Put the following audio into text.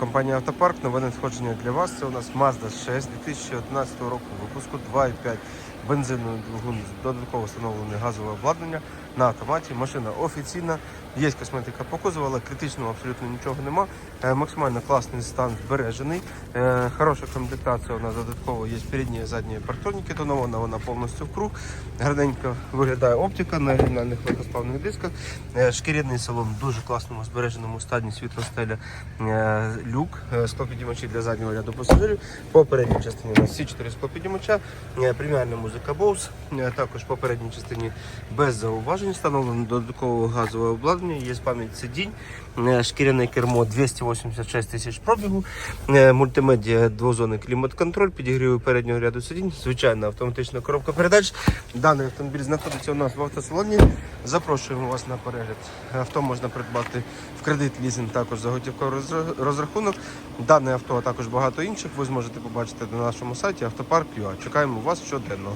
компанії Автопарк. Нове надходження для вас. Це у нас Mazda 6 2011 року випуску 2.5 бензиновий двигун, додатково встановлене газове обладнання на автоматі. Машина офіційна, є косметика по кузову, але критичного абсолютно нічого нема. Е, Максимально класний стан збережений. Е, Хороша комплектація у нас додатково є передні і задні партроніки, тонована вона повністю в круг. Гарненько виглядає оптика на оригінальних легкосплавних дисках. Е, Шкіряний салон в дуже класному збереженому стані світлостеля люк, е, склопідіймачі для заднього ряду пасажирів. По передній частині у нас всі чотири склопідіймача, е, преміальна музика Bose, е, також по передній частині без зауважень встановлено додаткове газове обладнання, є пам'ять сидінь, шкіряне кермо 286 тисяч пробігу, мультимедіа двозонний клімат-контроль, підігріву переднього ряду сидінь, звичайна автоматична коробка передач. Даний автомобіль знаходиться у нас в автосалоні. Запрошуємо вас на перегляд. Авто можна придбати в кредит, лізинг, також за готівковий розра- розрахунок. Дане авто, а також багато інших ви зможете побачити на нашому сайті автопарк.ua. Чекаємо вас щоденно.